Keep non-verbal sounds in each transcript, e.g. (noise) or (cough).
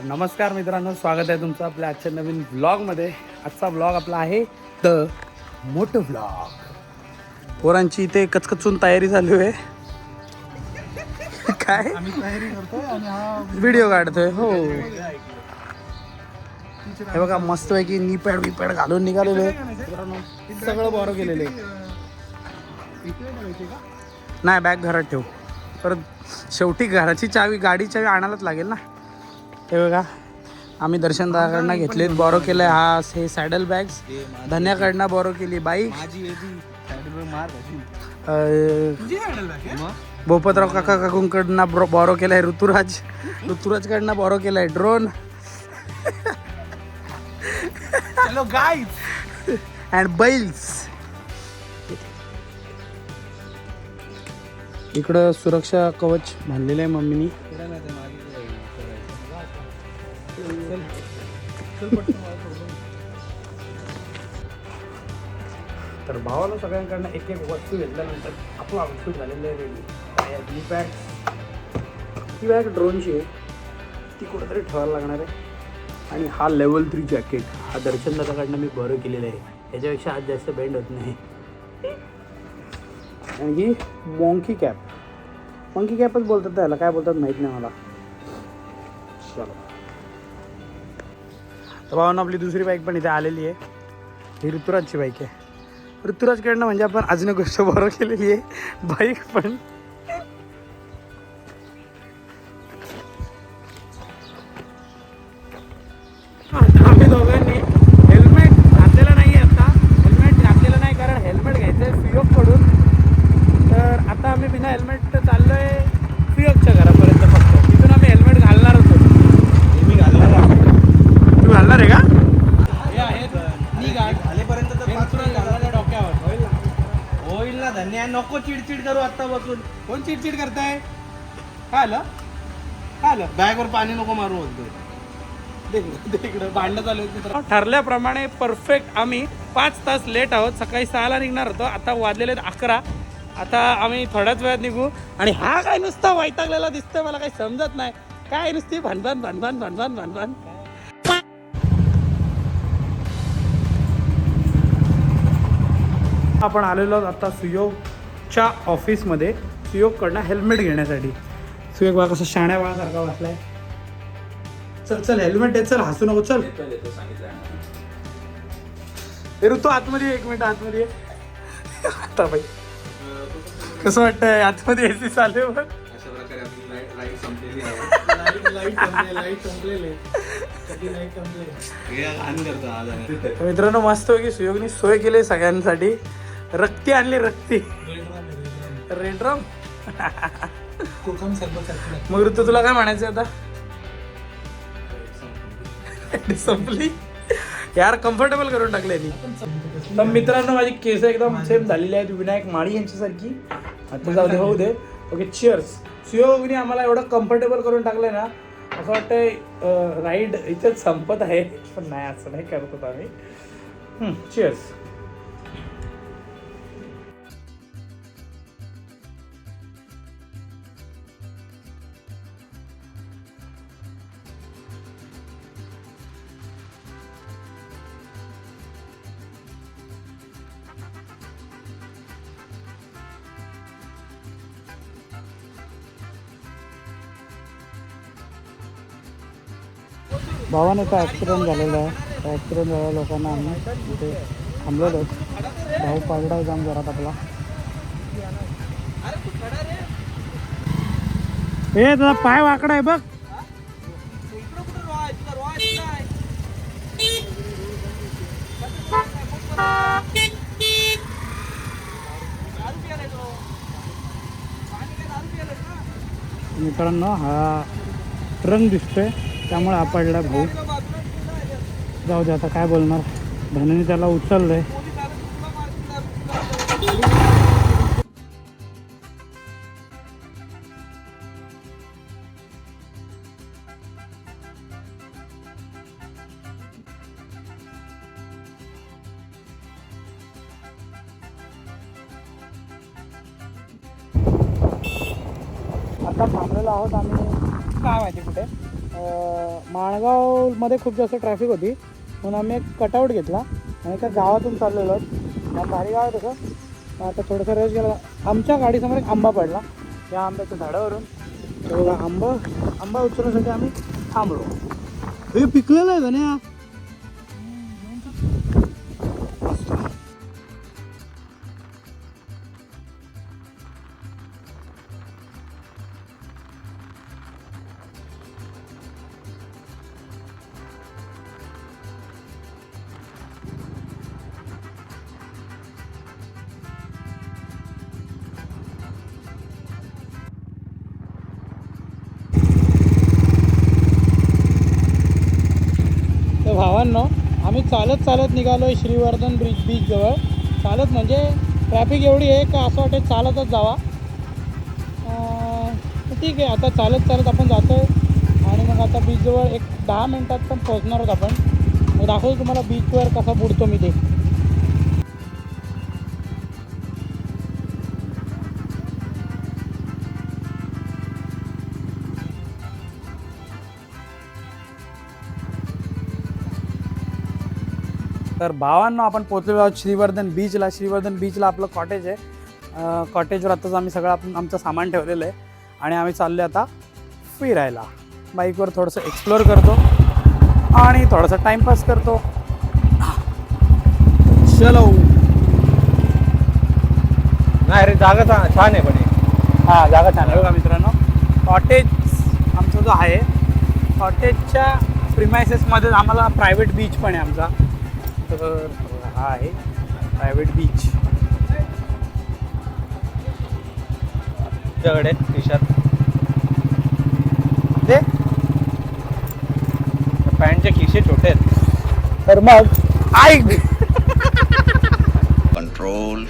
तर नमस्कार मित्रांनो स्वागत आहे तुमचं आपल्या आजच्या नवीन व्लॉगमध्ये आजचा व्लॉग आपला आहे द मोठं व्लॉग पोरांची इथे कचकचून तयारी चालू आहे. (laughs) काय? हा व्हिडिओ काढतोय हो. हे बघा मस्तपैकी नी पॅड वी पॅड घालून निघालेले सगळं बरं केलेलं आहे. नाही बॅग घरात ठेव. परत शेवटी घराची चावी गाडी चावी आणायलाच लागेल ना? हे बघा आम्ही दर्शन दादाकडनं घेतले बॉरो केलंय हा हे सॅडल बॅग्स धन्याकडनं बॉरो केली बाईक भोपतराव काका काकूंकडनं बॉरो केलाय ऋतुराज. ऋतुराजकडनं बॉरो केलाय ड्रोन अँड बैल्स इकडं सुरक्षा कवच बांधलेलं आहे मम्मीनी. तर भावानं सगळ्यांकडनं एक एक वस्तू घेतल्यानंतर आपला आउटफिट झालेलं आहे रेडी ही बॅग ही बॅग ड्रोनची आहे. ती कुठंतरी ठेवायला लागणार आहे. आणि हा लेवल थ्री जॅकेट हा दर्शन दादाकडनं मी बरं केलेलं आहे. याच्यापेक्षा आज जास्त बेंड होत नाही. आणि ही मॉंकी कॅप मॉंकी कॅपच बोलतात त्याला. काय बोलतात माहीत नाही मला. तर भावानं आपली दुसरी बाईक पण इथे आलेली आहे. ही ऋतुराजची बाईक आहे. ऋतुराजकडनं म्हणजे आपण अजून गोष्ट बरं केलेली आहे. बाईक पण होईल ना धन्य नको चिडचिड करू आता बसून. कोण चिडचिड करताय? काय आलं? काय आलं? बॅगवर पाणी नको मारू म्हणतोय. इकडं. भांडणं चालू मित्र. ठरल्याप्रमाणे परफेक्ट आम्ही पाच तास लेट आहोत. सकाळी सहाला निघणार होतो. आता वाजलेले आहेत अकरा. आता आम्ही थोड्याच वेळात निघू. आणि हा काय नुसता वैतागलेला दिसतोय? मला काही समजत नाही. काय नुसती भनभन भनभन भनभन भनभन आपण आलेलो आहोत आता सुयोगच्या ऑफिसमध्ये. सुयोगकडनं हेल्मेट घेण्यासाठी. सुयोग बघा कसं शाण्या बाळासारखा बसलाय. चल चल हेल्मेट दे चल हसू नको चल. ऋतू आतमध्ये ये, एक मिनिट आतमध्ये ये. आता बाई. कसं वाटतंय? आतमध्ये एसी चालू आहे. बघ. लाइट लाइट संपले लाइट संपलेले. कधी लाइट संपले. तर मित्रांनो मस्त की सुयोगनी सोय केली सगळ्यांसाठी. रक्ती आणली रक्ती. कोकम सारखं मग ऋतू तुला काय म्हणायचं आता? संपली. यार कम्फर्टेबल करून टाकले तर मित्रांनो माझी केस एकदम सेम झालेली आहेत. विनायक माळी यांच्यासारखी. आता जाऊ दे होऊ दे. ओके चिअर्स सुयोगने आम्हाला एवढं कम्फर्टेबल करून टाकलंय ना असं वाटतंय राईड इथेच संपत आहे. पण नाही असं नाही करत होतो आम्ही. चिअर्स भावाने तो ॲक्सिडेंट झालेला आहे. त्या ॲक्सिडेंट झालेल्या लोकांना आम्ही तिथे थांबलेलो भाऊ पागडा जाम जरा आपला. हे तुझा पाय वाकडा आहे बघ. मित्रांनो हा रंग दिसतोय. त्यामुळे आपडला भाऊ. जाऊ दे आता काय बोलणार. धनने त्याला उचललं आहे आता थांबलेलो आहोत आम्ही. काय माहिती कुठे? माणगावमध्ये खूप जास्त ट्रॅफिक होती. म्हणून आम्ही एक कटआउट घेतला आणि एका गावातून चाललेलो आहोत. भारी गाव आहे तसं. आता थोडंसं रेस गेला. आमच्या गाडीसमोर एक आंबा पडला. या आंब्याच्या झाडावरून. आंबा आंबा उचलण्यासाठी आम्ही थांबलो. हे पिकलेलं आहे गण्या चालत चालत निघालो आहे श्रीवर्धन ब्रिज बीचजवळ चालत म्हणजे ट्रॅफिक एवढी आहे का असं वाटेल चालतच जावा. ठीक आहे आता चालत चालत आपण जातो आहे आणि मग आता बीचजवळ एक दहा मिनटात पण पोहोचणार आहोत आपण. मग दाखवतो तुम्हाला बीचवर कसा बुडतो मी ते. तर भावांनो आपण पोचलेलो आहोत श्रीवर्धन बीचला श्रीवर्धन बीचला आपलं कॉटेज आहे. कॉटेजवर आताच आम्ही सगळं आपण आमचं सामान ठेवलेलं आहे. आणि आम्ही चाललो आता फिरायला. बाईकवर थोडंसं एक्सप्लोअर करतो. आणि थोडासा टाईमपास करतो. चलो. नाही रे जागा छान आहे पण हे. हां जागा छान आहे बघा मित्रांनो. कॉटेज आमचा जो आहे कॉटेजच्या प्रिमायसेसमध्ये आम्हाला प्रायव्हेट बीच पण आहे आमचा. तर हा आहे प्रायव्हेट बीच तुझ्याकडे शर्ट ते? पॅन्टचे खिसे छोटे आहेत. तर मग? ऐक. Control.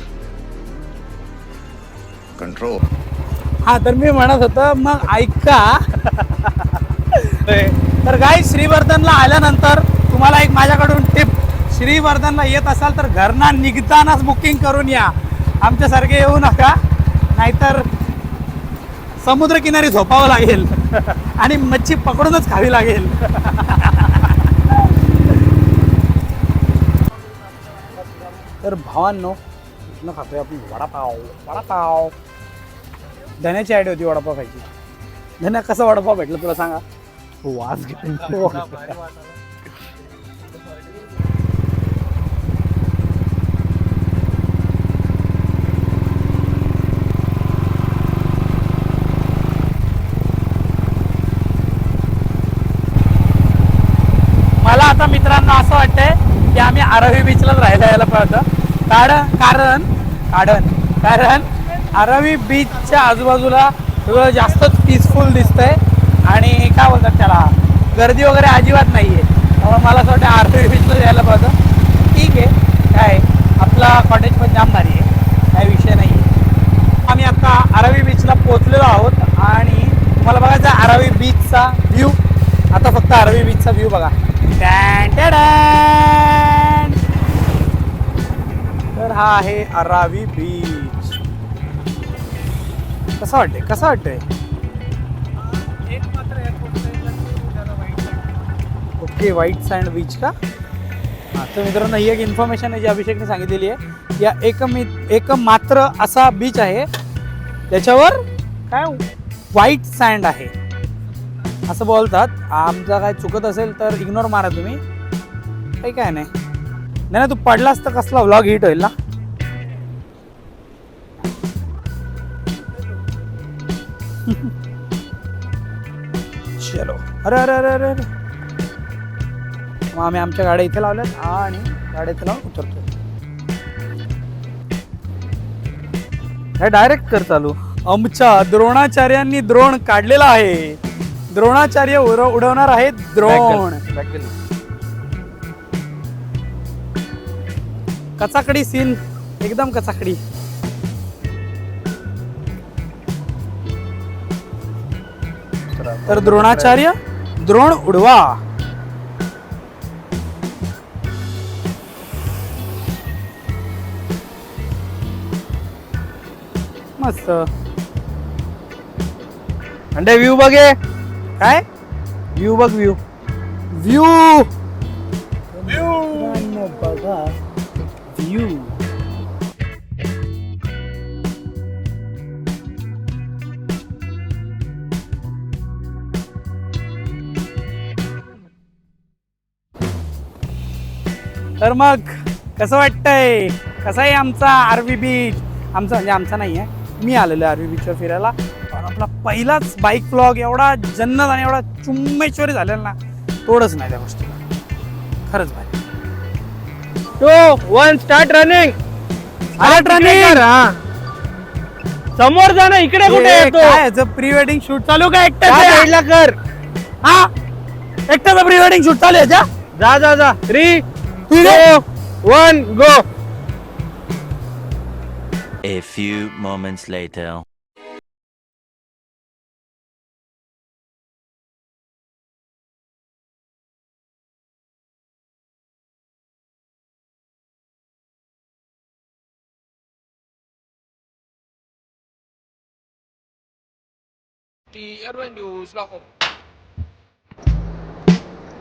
Control. हा तर मी म्हणत होतं मग ऐका. ते तर काय श्रीवर्धनला आल्यानंतर तुम्हाला एक माझ्याकडून टिप श्रीवर्धनला येत असाल तर घरना निघतानाच बुकिंग करून या. आमच्यासारखे येऊ नका. नाहीतर समुद्रकिनारी झोपावं लागेल. आणि मच्छी पकडूनच खावी लागेल. तर भावांनो इथनं खातोय आपण वडापाव. वडापाव. धन्याची आयडिया होती वडापाव खायची. धन्या कसा वडापाव भेटला तुला सांगा? वास घेऊन. (laughs) आता मित्रांनो असं वाटतंय की आम्ही आरवी बीचलाच राहायला यायला पाहिजे कारण कारण कारण कारण आरवी बीचच्या आजूबाजूला सगळं जास्तच पीसफुल दिसतंय. आणि काय बोलतात त्याला? गर्दी वगैरे अजिबात नाही आहे त्यामुळे मला असं वाटतं आरवी बीचला यायला पाहिजे ठीक आहे. काय? आपला कॉटेज पण जाम भारी आहे. काही विषय नाही आहे आम्ही आता आरवी बीचला पोचलेलो आहोत. आणि तुम्हाला बघायचा आरवी बीचचा व्ह्यू आता फक्त आरवी बीचचा व्ह्यू बघा. तर हा आहे अरावी बीच कसं वाटतंय? कसं वाटतंय? ओके व्हाईट सँड बीच का? हां तर मित्रांनो ही एक इन्फॉर्मेशन आहे जी अभिषेकने सांगितलेली आहे. या एकमी एकमात्र असा बीच आहे. त्याच्यावर काय? व्हाईट सँड आहे. असं बोलतात आमचा काय चुकत असेल तर इग्नोर मारा तुम्ही. काही काय नाही. नाही तू पडलास तर कसला व्लॉग हिट होईल ना? चलो. अरे अरे अरे अरे अरे. मग आम्ही आमच्या गाड्या इथे लावल्यात. आणि गाड्या इथे लावून उतरतो हे डायरेक्ट कर चालू. आमच्या द्रोणाचार्यांनी द्रोण काढलेला आहे. द्रोणाचार्य उर- उडवणार आहे द्रोण. कचाकडी सीन एकदम कचाकडी. तर द्रोणाचार्य द्रोण उडवा. मस्त. अंडे व्ह्यू बघे. काय? व्ह्यू बघ व्ह्यू व्ह्यू बघा व्ह्यू तर मग कसं वाटतंय? कसा आहे आमचा आरवी बीच आमचा म्हणजे आमचा नाही आहे मी आलेलो आरवी बीचवर फिरायला. पण आपला पहिलाच बाईक ब्लॉग एवढा जन्नत आणि एवढा चुम्मेश्वरी झालेला ना तोडच नाही त्या गोष्टीला. खरंच भाई. Two one start running Start running. समोर जा ना इकडे कुठे येतो? काय प्री वेडिंग शूट चालू का साईडला कर. हा? एकट्याचा प्री वेडिंग शूट चालू आहे? जा जा जा. थ्री इथे? One go A few moments later.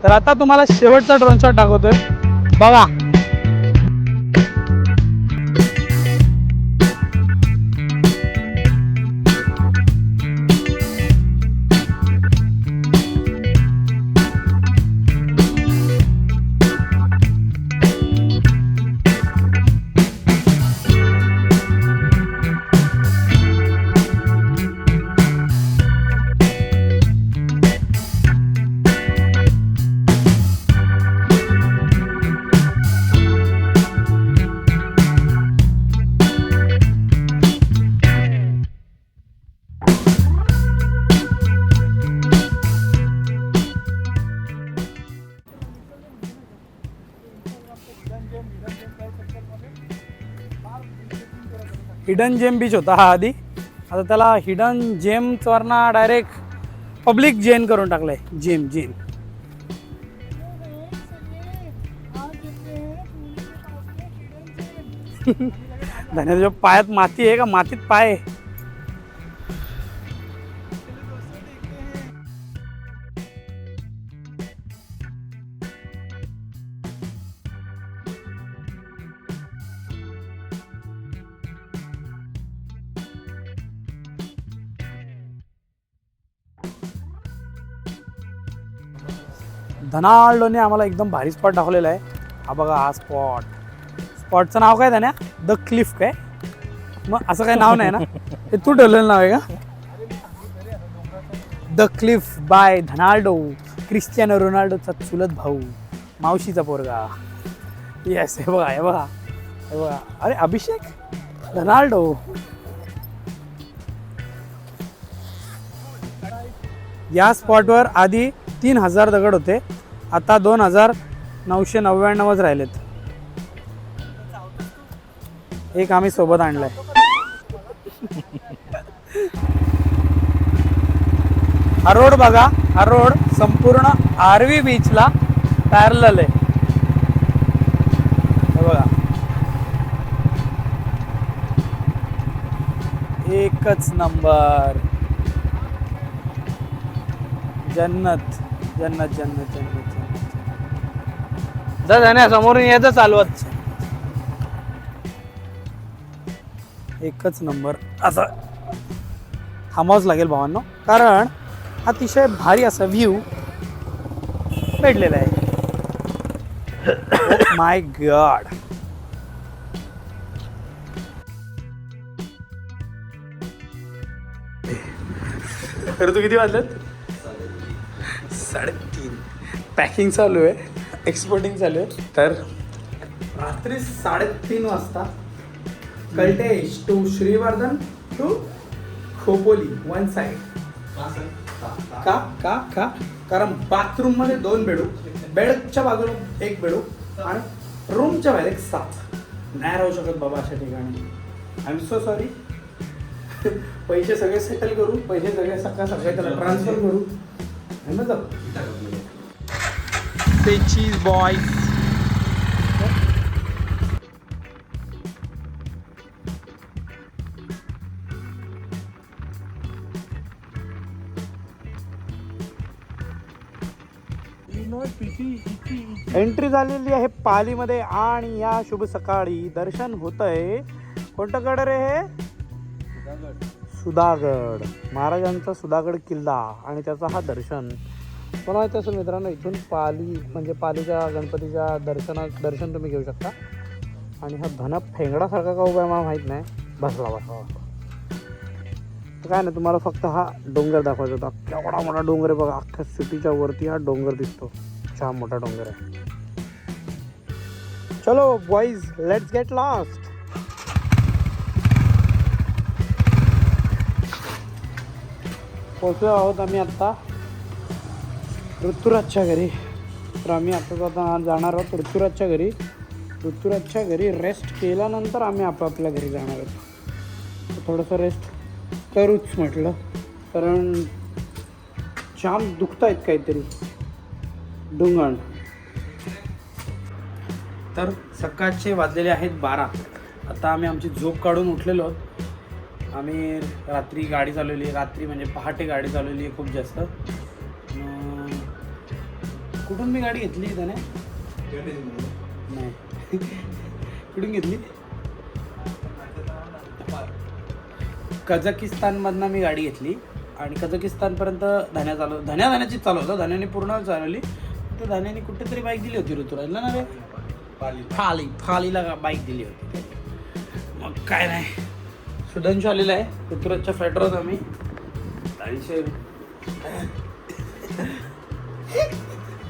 तर आता तुम्हाला शेवटचा ड्रोन शॉट दाखवतोय. बघा. हिडन जेम बीच होता हा आधी. आता त्याला हिडन जेम्सवरना डायरेक्ट पब्लिक जेन करून टाकलंय. जेम जेम (laughs) धन्यवाद पायात माती आहे का? मातीत पाय आहे. धनाल्डोने आम्हाला एकदम भारी स्पॉट दाखवलेला आहे. हा बघा हा स्पॉट स्पॉटचं नाव काय त्याने द क्लिफ काय? मग असं काही नाव नाही ना? हे तू ठेवलेलं नाव आहे का? द क्लिफ बाय धनाल्डो क्रिस्टियानो रोनाल्डोचा चुलत भाऊ मावशीचा पोरगा. येस हे बघा हे बघा हे बघा. अरे अभिषेक? धनाल्डो या स्पॉटवर आधी तीन हजार दगड होते. आता दोन हजार नऊशे नव्याण्णवच राहिलेत. एक आम्ही सोबत आणलाय. हा रोड बघा हा रोड संपूर्ण आरवी बीचला पॅरल आहे. बघा. एकच नंबर. जन्नत. जन्नत जन्नत जन्नत जन्नत जा जाण्या समोरून यायचं चालवत. एकच नंबर. असा थांबावंच लागेल भावांनो कारण अतिशय भारी असा व्ह्यू भेटलेला आहे. माय गॉड खरं तू किती वाजलेत? पॅकिंग चालू आहे. एक्सपोर्टिंग चालू आहे. तर रात्री साडेतीन वाजता कल्टेश to Shrivardhan to Khopoli one side का? का? का? कारण बाथरूममध्ये दोन बेडू बेडच्या बाजूला एक बेडू आणि रूमच्या बाहेर एक सात नाही राहू शकत बाबा अशा ठिकाणी. आय एम सो सॉरी पैसे सगळे सेटल करू पैसे सगळे सकाळ सकाळी त्याला ट्रान्सफर करू. आणि मग जाऊ. say cheese, boys. एंट्री झालेली आहे पालीमध्ये आणि या शुभ सकाळी दर्शन होतंय. कोणतं गड रे हे? सुधागड. महाराजांचा सुधागड किल्ला आणि त्याचा हा दर्शन. मला माहिती असेल मित्रांनो इथून पाली म्हणजे पालीच्या गणपतीच्या दर्शना दर्शन तुम्ही घेऊ शकता. आणि हा धन फेंगडासारखा का उभा आहे मला माहीत नाही. बसला बसला बसला तर काय नाही तुम्हाला फक्त हा डोंगर दाखवायचा होता. केवढा मोठा डोंगर आहे बघा. अख्ख्या सिटीच्या वरती हा डोंगर दिसतो. छान मोठा डोंगर आहे. चलो बॉईज लेट्स गेट लास्ट पोचलो आहोत आम्ही आत्ता. ऋतुराजच्या घरी. तर आम्ही आता आता जाणार आहोत ऋतुराजच्या घरी. ऋतुराजच्या घरी रेस्ट केल्यानंतर आम्ही आपापल्या घरी जाणार आहोत. थोडंसं रेस्ट करूच म्हटलं. कारण जाम दुखत आहेत काहीतरी. डुंगण. तर सकाळचे वाजलेले आहेत बारा. आता आम्ही आमची झोप काढून उठलेलो आहोत. आम्ही रात्री गाडी चालवली. रात्री म्हणजे पहाटे गाडी चालवली आहे खूप जास्त. कुठून मी गाडी घेतली त्याने? नाही. कुठून घेतली? कझाकिस्तानमधनं मी गाडी घेतली. आणि कझाकिस्तानपर्यंत धान्या चालव धान्या धान्याचीच चालवलं धान्याने पूर्ण चालवली. तर धान्याने कुठेतरी बाईक दिली होती ऋतुराजला ना रे? फाली फालीला बाईक दिली होती. मग काय नाही. सुधांशू आलेला आहे. ऋतुराजच्या फ्लॅटवर आम्ही. अडीचशे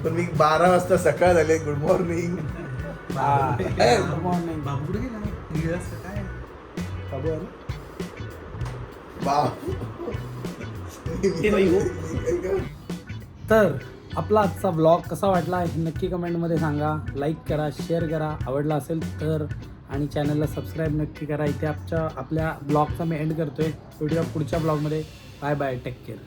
पण मी बारा वाजता सकाळ झाले. गुड मॉर्निंग हो. तर आपला आजचा ब्लॉग कसा वाटला हे नक्की कमेंटमध्ये सांगा. लाईक करा शेअर करा. आवडला असेल तर. आणि चॅनलला सबस्क्राईब नक्की करा. इथे आमच्या आपल्या ब्लॉगचा मी एंड करतोय. व्हिडिओ पुढच्या ब्लॉगमध्ये बाय बाय टेक केअर